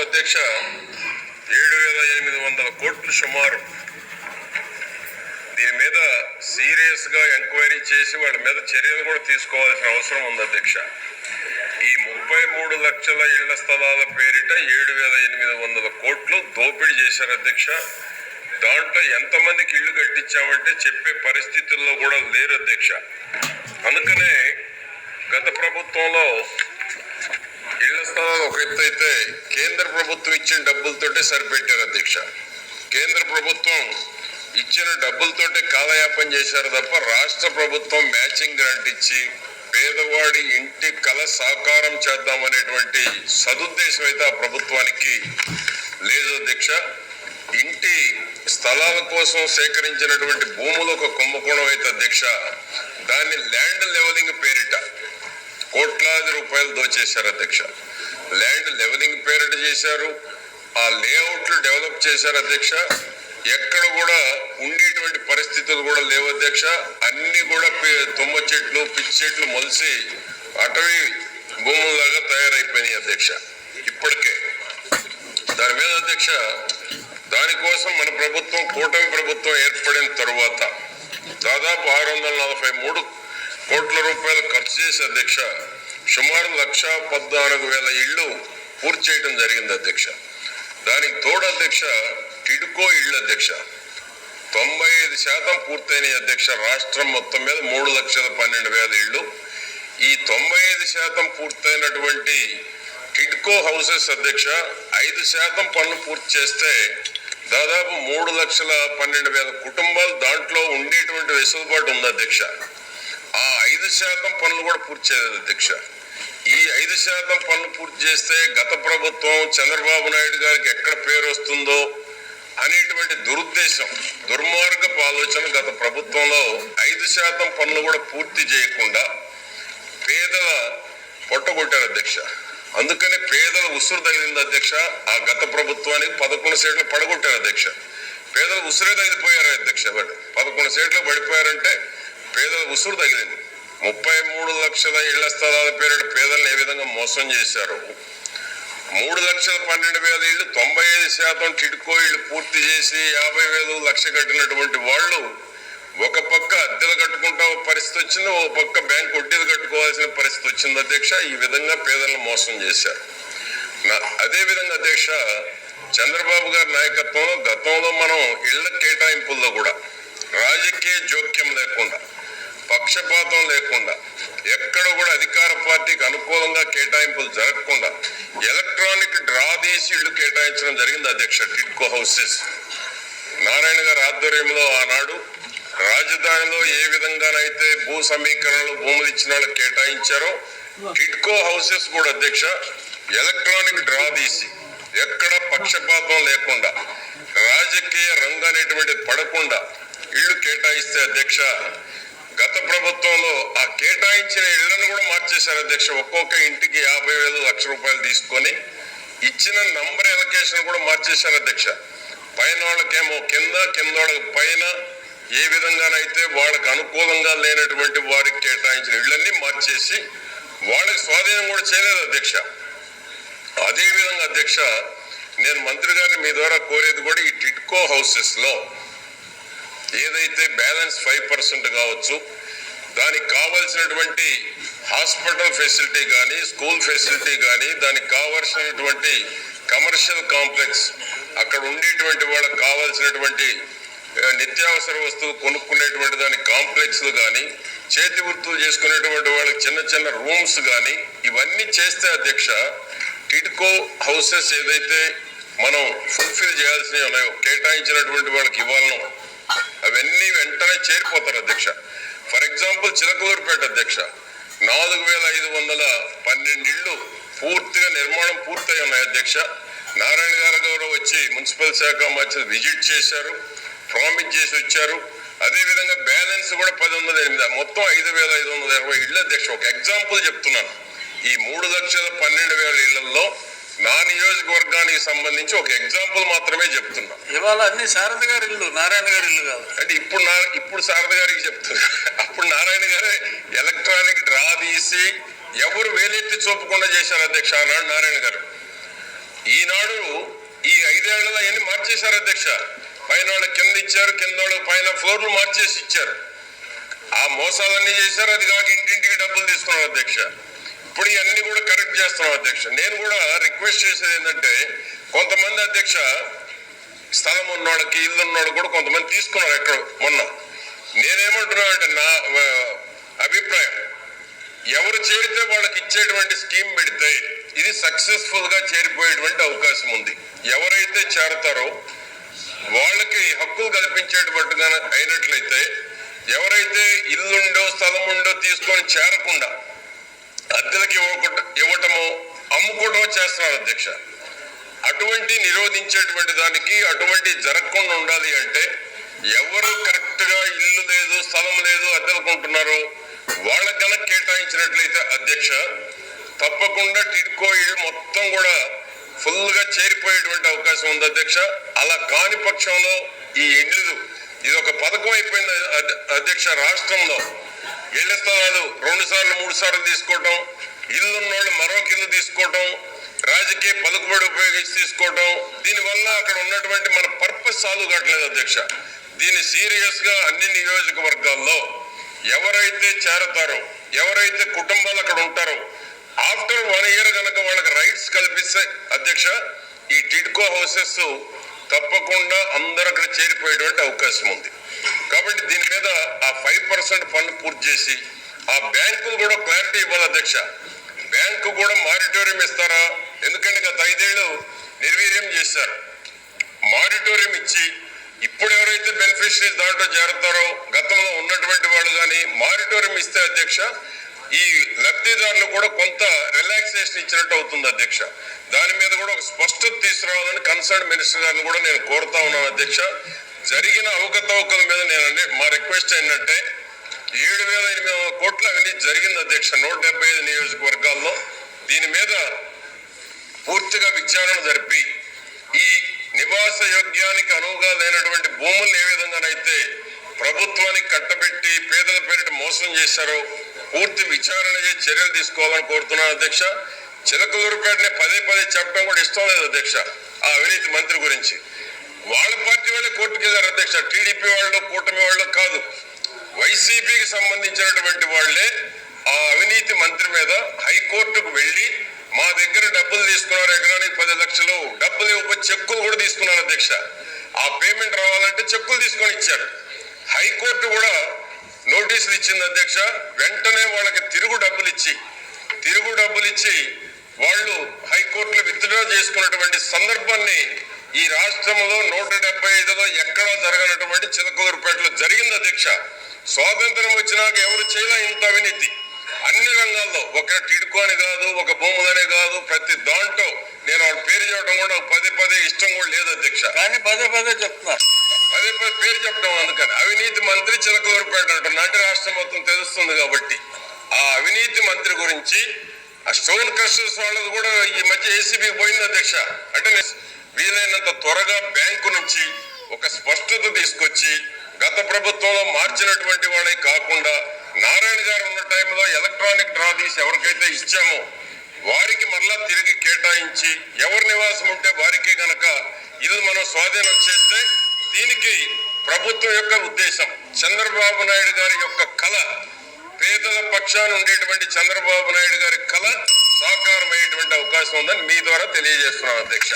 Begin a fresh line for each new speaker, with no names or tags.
అధ్యక్ష ఏడు వేల ఎనిమిది వందల కోట్లు సుమారు. దీని మీద సీరియస్గా ఎంక్వైరీ చేసి వాళ్ళ మీద చర్యలు కూడా తీసుకోవాల్సిన అవసరం ఉంది అధ్యక్ష. ఈ ముప్పై మూడు లక్షల ఇళ్ళ స్థలాల పేరిట ఏడు వేల ఎనిమిది వందల కోట్లు దోపిడీ చేశారు అధ్యక్ష. దాంట్లో ఎంతమందికి ఇళ్ళు కట్టించామంటే చెప్పే పరిస్థితుల్లో కూడా లేరు అధ్యక్ష. అందుకనే గత ప్రభుత్వంలో ఇళ్ళ స్థలాలు ఒక ఎత్తు అయితే కేంద్ర ప్రభుత్వం ఇచ్చిన డబ్బులతోటే సరిపెట్టారు అధ్యక్ష. కేంద్ర ప్రభుత్వం ఇచ్చిన డబ్బులతోటే కాలయాపన చేశారు తప్ప రాష్ట్ర ప్రభుత్వం మ్యాచింగ్ గ్రాంట్ ఇచ్చి పేదవాడి ఇంటి కల సాకారం చేద్దామనేటువంటి సదుద్దేశం అయితే ఆ ప్రభుత్వానికి లేదు అధ్యక్ష. ఇంటి స్థలాల కోసం సేకరించినటువంటి భూములు ఒక కుంభకోణం అయితే అధ్యక్ష. దాన్ని ల్యాండ్ లెవలింగ్ పేరిట కోట్లాది రూపాయలు దోచేశారు అధ్యక్ష. ల్యాండ్ లెవెలింగ్ పేరిట చేశారు. ఆ లేఅవుట్లు డెవలప్ చేశారు అధ్యక్ష. ఎక్కడ కూడా ఉండేటువంటి పరిస్థితులు కూడా లేవు అధ్యక్ష. అన్ని కూడా తుమ్మ చెట్లు పిచ్చి చెట్లు మొలిసి అటవీ భూముల్లాగా తయారైపోయినాయి అధ్యక్ష. ఇప్పటికే. దాని మీద అధ్యక్ష దానికోసం మన ప్రభుత్వం కూటమి ప్రభుత్వం ఏర్పడిన తరువాత దాదాపు ఆరు వందల నలభై మూడు రూపాయలు అధ్యక్ష సుమారు లక్ష పద్నాలుగు వేల ఇళ్ళు పూర్తి చేయడం జరిగింది అధ్యక్ష. దానికి తోడు అధ్యక్ష టిడ్కో ఇళ్ళు అధ్యక్ష. తొంభై ఐదు శాతం పూర్తయిన అధ్యక్ష రాష్ట్రం మొత్తం మీద మూడు లక్షల పన్నెండు వేల ఇళ్ళు. ఈ తొంభై ఐదు శాతం పూర్తయినటువంటి టిడ్కో హౌసెస్ అధ్యక్ష ఐదు శాతం పనులు పూర్తి చేస్తే దాదాపు మూడు లక్షల పన్నెండు వేల కుటుంబాలు దాంట్లో ఉండేటువంటి వెసులుబాటు ఉంది అధ్యక్ష. ఐదు శాతం పనులు కూడా పూర్తి చేయలేదు అధ్యక్ష. ఈ ఐదు శాతం పనులు పూర్తి చేస్తే గత ప్రభుత్వం చంద్రబాబు నాయుడు గారికి ఎక్కడ పేరు వస్తుందో అనేటువంటి దురుద్దేశం దుర్మార్గపు ఆలోచన గత ప్రభుత్వంలో ఐదు శాతం పనులు కూడా పూర్తి చేయకుండా పేదల పొట్టగొట్టారు అధ్యక్ష. అందుకని పేదల ఉసురు తగిలింది అధ్యక్ష. ఆ గత ప్రభుత్వానికి పదకొండు సీట్లు పడగొట్టారు అధ్యక్ష. పేదలు ఉసురే తగిలిపోయారు అధ్యక్ష. పదకొండు సీట్లు పడిపోయారంటే పేదల ఉసురు తగిలింది. ముప్పై మూడు లక్షల ఇళ్ళ స్థలాల పేరిట పేదలను ఏ విధంగా మోసం చేశారు? మూడు లక్షల పన్నెండు వేల ఇళ్ళు తొంభై ఐదు శాతం టిడ్కో ఇళ్ళు పూర్తి చేసి యాభై వేలు లక్ష కట్టినటువంటి వాళ్ళు ఒక పక్క అద్దెలు కట్టుకుంటా పరిస్థితి వచ్చింది ఒక పక్క బ్యాంక్ వడ్డీలు కట్టుకోవాల్సిన పరిస్థితి వచ్చింది అధ్యక్ష. ఈ విధంగా పేదలను మోసం చేశారు. నా- అదే విధంగా అధ్యక్ష చంద్రబాబు గారి నాయకత్వంలో గతంలో మనం ఇళ్ళ కేటాయింపుల్లో కూడా రాజకీయ జోక్యం లేకుండా పక్షపాతం లేకుండా ఎక్కడ కూడా అధికార పార్టీకి అనుకూలంగా కేటాయింపులు జరగకుండా ఎలక్ట్రానిక్ డ్రా తీసి ఇళ్ళు కేటాయించడం జరిగింది అధ్యక్ష టిట్కో హౌసెస్. నారాయణ గారి ఆధ్వర్యంలో ఆనాడు రాజధానిలో ఏ విధంగానైతే భూ సమీకరణలు భూములు ఇచ్చిన వాళ్ళకి కేటాయించారో టిట్కో హౌసెస్ కూడా అధ్యక్ష ఎలక్ట్రానిక్ డ్రా తీసి ఎక్కడ పక్షపాతం లేకుండా రాజకీయ రంగు అనేటువంటిది పడకుండా ఇళ్ళు కేటాయిస్తే అధ్యక్ష గత ప్రభుత్వంలో ఆ కేటాయించిన ఇళ్ళను కూడా మార్చేశారు అధ్యక్ష. ఒక్కొక్క ఇంటికి యాభై వేలు లక్ష రూపాయలు తీసుకొని ఇచ్చిన నంబర్ ఎలకేషన్ కూడా మార్చేశారు అధ్యక్ష. పైన వాళ్ళకేమో కింద కింద వాళ్ళకి పైన ఏ విధంగానైతే వాళ్ళకి అనుకూలంగా లేనటువంటి వారికి కేటాయించిన ఇళ్ళన్నీ మార్చేసి వాళ్ళకి స్వాధీనం కూడా చేయలేదు అధ్యక్ష. అదేవిధంగా అధ్యక్ష నేను మంత్రి గారిని మీ ద్వారా కోరేది కూడా ఈ టిట్కో హౌసెస్లో ఏదైతే బ్యాలెన్స్ ఫైవ్ పర్సెంట్ కావచ్చు దానికి కావలసినటువంటి హాస్పిటల్ ఫెసిలిటీ కానీ స్కూల్ ఫెసిలిటీ కానీ దానికి కావలసినటువంటి కమర్షియల్ కాంప్లెక్స్ అక్కడ ఉండేటువంటి వాళ్ళకి కావాల్సినటువంటి నిత్యావసర వస్తువులు కొనుక్కునేటువంటి దాని కాంప్లెక్స్లు కానీ చేతి వృత్తులు చేసుకునేటువంటి వాళ్ళకి చిన్న చిన్న రూమ్స్ కానీ ఇవన్నీ చేస్తే అధ్యక్ష టిడ్కో హౌసెస్ ఏదైతే మనం ఫుల్ఫిల్ చేయాల్సినవి ఉన్నాయో కేటాయించినటువంటి వాళ్ళకి ఇవ్వాలను అవన్నీ వెంటనే చేరిపోతారు అధ్యక్ష. ఫర్ ఎగ్జాంపుల్ చిలకలూరుపేట అధ్యక్ష. నాలుగు వేల ఐదు వందల పన్నెండు ఇళ్ళు పూర్తిగా నిర్మాణం పూర్తయి ఉన్నాయి అధ్యక్ష. నారాయణ గారు గారు వచ్చి మున్సిపల్ శాఖ మధ్య విజిట్ చేశారు ప్రామిస్ చేసి వచ్చారు. అదే విధంగా బ్యాలెన్స్ కూడా పది వందల ఎనిమిది మొత్తం ఐదు వేల ఐదు వందల ఇరవై ఇళ్ళు అధ్యక్ష. ఒక ఎగ్జాంపుల్ చెప్తున్నాను. ఈ మూడు లక్షల పన్నెండు వేల ఇళ్ళలో నా నియోజకవర్గానికి సంబంధించి ఒక ఎగ్జాంపుల్ మాత్రమే చెప్తున్నాను.
ఇవాళ అన్ని శారద గారి ఇల్లు నారాయణ గారి ఇల్లు కాదు.
అంటే ఇప్పుడు నా ఇప్పుడు శారద గారికి చెప్తారు అప్పుడు నారాయణ గారే ఎలక్ట్రానిక్ డ్రా తీసి ఎవరు వేలెత్తి చూపకుండా చేశారు అధ్యక్ష? ఆనాడు నారాయణ గారు. ఈనాడు ఈ ఐదేళ్ళలో ఎన్ని మార్చేశారు అధ్యక్ష? పైన వాళ్ళు కింద ఇచ్చారు కింద వాళ్ళకి పైన ఫ్లోర్లు మార్చేసి ఇచ్చారు. ఆ మోసాలన్నీ చేశారు అది కాక ఇంటింటికి డబ్బులు తీసుకున్నారు అధ్యక్ష. ఇప్పుడు ఇవన్నీ కూడా కరెక్ట్ చేస్తున్నాం అధ్యక్ష. నేను కూడా రిక్వెస్ట్ చేసేది ఏంటంటే కొంతమంది అధ్యక్ష స్థలం ఉన్నోడికి ఇల్లు ఉన్నోడు కూడా కొంతమంది తీసుకున్నారు ఎక్కడ మొన్న. నేనేమంటున్నా అంటే నా అభిప్రాయం. ఎవరు చేరితే వాళ్ళకి ఇచ్చేటువంటి స్కీమ్ పెడితే ఇది సక్సెస్ఫుల్గా చేరిపోయేటువంటి అవకాశం ఉంది. ఎవరైతే చేరతారో వాళ్ళకి హక్కులు కల్పించేటట్టుగా అయినట్లయితే ఎవరైతే ఇల్లుండో స్థలం ఉండో తీసుకొని చేరకుండా అద్దెలకు ఇవ్వకుండా ఇవ్వటమో అమ్ముకోవటమో చేస్తున్నారు అధ్యక్ష. అటువంటి నిరోధించేటువంటి దానికి అటువంటి జరగకుండా ఉండాలి అంటే ఎవరు కరెక్ట్గా ఇల్లు లేదు స్థలం లేదు అద్దెలుకుంటున్నారో వాళ్ళ గనక కేటాయించినట్లయితే అధ్యక్ష తప్పకుండా టిడ్కో ఇల్లు మొత్తం కూడా ఫుల్గా చేరిపోయేటువంటి అవకాశం ఉంది అధ్యక్ష. అలా కాని పక్షంలో ఈ ఇల్లు ఇది ఒక పథకం అయిపోయింది అధ్యక్ష రాష్ట్రంలో. ఇళ్ళ స్థలాలు రెండు సార్లు మూడు సార్లు తీసుకోవటం ఇల్లు ఉన్నోళ్ళు మరొక ఇల్లు తీసుకోవటం రాజకీయ పలుకుబడి ఉపయోగించి తీసుకోవటం దీనివల్ల అక్కడ ఉన్నటువంటి మన పర్పస్ సాల్వ్ కావట్లేదు అధ్యక్ష. దీన్ని సీరియస్గా అన్ని నియోజకవర్గాల్లో ఎవరైతే చేరతారో ఎవరైతే కుటుంబాలు అక్కడ ఉంటారో ఆఫ్టర్ వన్ ఇయర్ కనుక వాళ్ళకి రైట్స్ కల్పిస్తే అధ్యక్ష ఈ టిడ్కో హౌసెస్ తప్పకుండా అందరూ అక్కడ చేరిపోయేటువంటి అవకాశం ఉంది. కాబట్టి దీని మీద ఆ ఫైవ్ పర్సెంట్ ఫండ్ పూర్తి చేసి ఆ బ్యాంకులు కూడా క్లారిటీ ఇవ్వాలి అధ్యక్ష. బ్యాంకు కూడా మారిటోరియం ఇస్తారా? ఎందుకంటే గత ఐదేళ్ళు నిర్వీర్యం చేశారు. మారిటోరియం ఇచ్చి ఇప్పుడు ఎవరైతే బెనిఫిషరీస్ దాంట్లో చేరతారో గతంలో ఉన్నటువంటి వాళ్ళు కానీ మారిటోరియం ఇస్తే అధ్యక్ష ఈ లబ్ధిదారులు కూడా కొంత రిలాక్సేషన్ ఇచ్చినట్టు అవుతుంది అధ్యక్ష. దాని మీద కూడా ఒక స్పష్టత తీసుకురావాలని కన్సర్న్ మినిస్టర్ గారిని కూడా నేను కోరుతా ఉన్నాను అధ్యక్ష. జరిగిన అవకతవకల మీద నేను అంటే మా రిక్వెస్ట్ ఏంటంటే ఏడు వేల ఎనిమిది వందల కోట్ల అవినీతి జరిగింది అధ్యక్ష నూట డెబ్బై ఐదు నియోజకవర్గాల్లో. దీని మీద పూర్తిగా విచారణ జరిపి ఈ నివాస యోగ్యానికి అనువుగా లేనటువంటి భూములు ఏ విధంగానైతే ప్రభుత్వానికి కట్టబెట్టి పేదల పేరిట మోసం చేశారో పూర్తి విచారణ చేసి చర్యలు తీసుకోవాలని కోరుతున్నాను అధ్యక్ష. చిలకలూరుపేటని పదే పదే చెప్పడం కూడా ఇష్టం లేదు అధ్యక్ష ఆ అవినీతి మంత్రి గురించి. వాళ్ళ పార్టీ వాళ్ళే కోర్టుకు వెళ్ళారు అధ్యక్ష టీడీపీ వాళ్ళు కూటమి వాళ్ళు కాదు. వైసీపీకి సంబంధించినటువంటి వాళ్ళే ఆ అవినీతి మంత్రి మీద హైకోర్టుకు వెళ్ళి మా దగ్గర డబ్బులు తీసుకున్నారు ఎకరానికి పది లక్షలు. డబ్బులు ఇవ్వకపోతే చెక్కులు కూడా తీసుకున్నారు అధ్యక్ష. ఆ పేమెంట్ రావాలంటే చెక్కులు తీసుకొని ఇచ్చారు. హైకోర్టు కూడా నోటీసులు ఇచ్చింది అధ్యక్ష. వెంటనే వాళ్ళకి తిరుగు డబ్బులు ఇచ్చి తిరుగు డబ్బులు ఇచ్చి వాళ్ళు హైకోర్టులో విత్డ్రా చేసుకున్నటువంటి సందర్భాన్ని ఈ రాష్ట్రంలో నూట డెబ్బై ఐదులో ఎక్కడా జరగనటువంటి చిలకూరుపేటలో జరిగింది అధ్యక్ష. స్వాతంత్రం వచ్చినాక ఎవరు చేయలే ఇంత అవినీతి. అన్ని రంగాల్లో. ఒక టిడ్కో అని కాదు ఒక భూములనే కాదు ప్రతి దాంట్లో నేను వాళ్ళ పేరు చెప్పడం కూడా పదే పదే ఇష్టం కూడా లేదు అధ్యక్ష.
కానీ పదే పదే చెప్తున్నారు
పదే పదే పేరు చెప్పడం అందుకని. అవినీతి మంత్రి చిలకలూరుపేట అంటున్నా అంటే రాష్ట్రం మొత్తం తెలుస్తుంది కాబట్టి. ఆ అవినీతి మంత్రి గురించి ఆ స్టోన్ క్రషర్స్ వాళ్ళది కూడా ఈ మధ్య ఏసీబీకి పోయింది అధ్యక్ష. అంటే వీలైనంత త్వరగా బ్యాంకు నుంచి ఒక స్పష్టత తీసుకొచ్చి గత ప్రభుత్వంలో మార్చినటువంటి వాళ్ళే కాకుండా నారాయణ గారు ఉన్న టైంలో ఎలక్ట్రానిక్ డ్రా తీసి ఎవరికైతే ఇచ్చామో వారికి మరలా తిరిగి కేటాయించి ఎవరి నివాసం ఉంటే వారికే గనక ఇల్లు మనం స్వాధీనం చేస్తే దీనికి ప్రభుత్వం యొక్క ఉద్దేశం. చంద్రబాబు నాయుడు గారి యొక్క కళ పేదల పక్షాన ఉండేటువంటి చంద్రబాబు నాయుడు గారి కళ సాకారమయ్యేటువంటి అవకాశం ఉందని మీ ద్వారా తెలియజేస్తున్నాను అధ్యక్ష.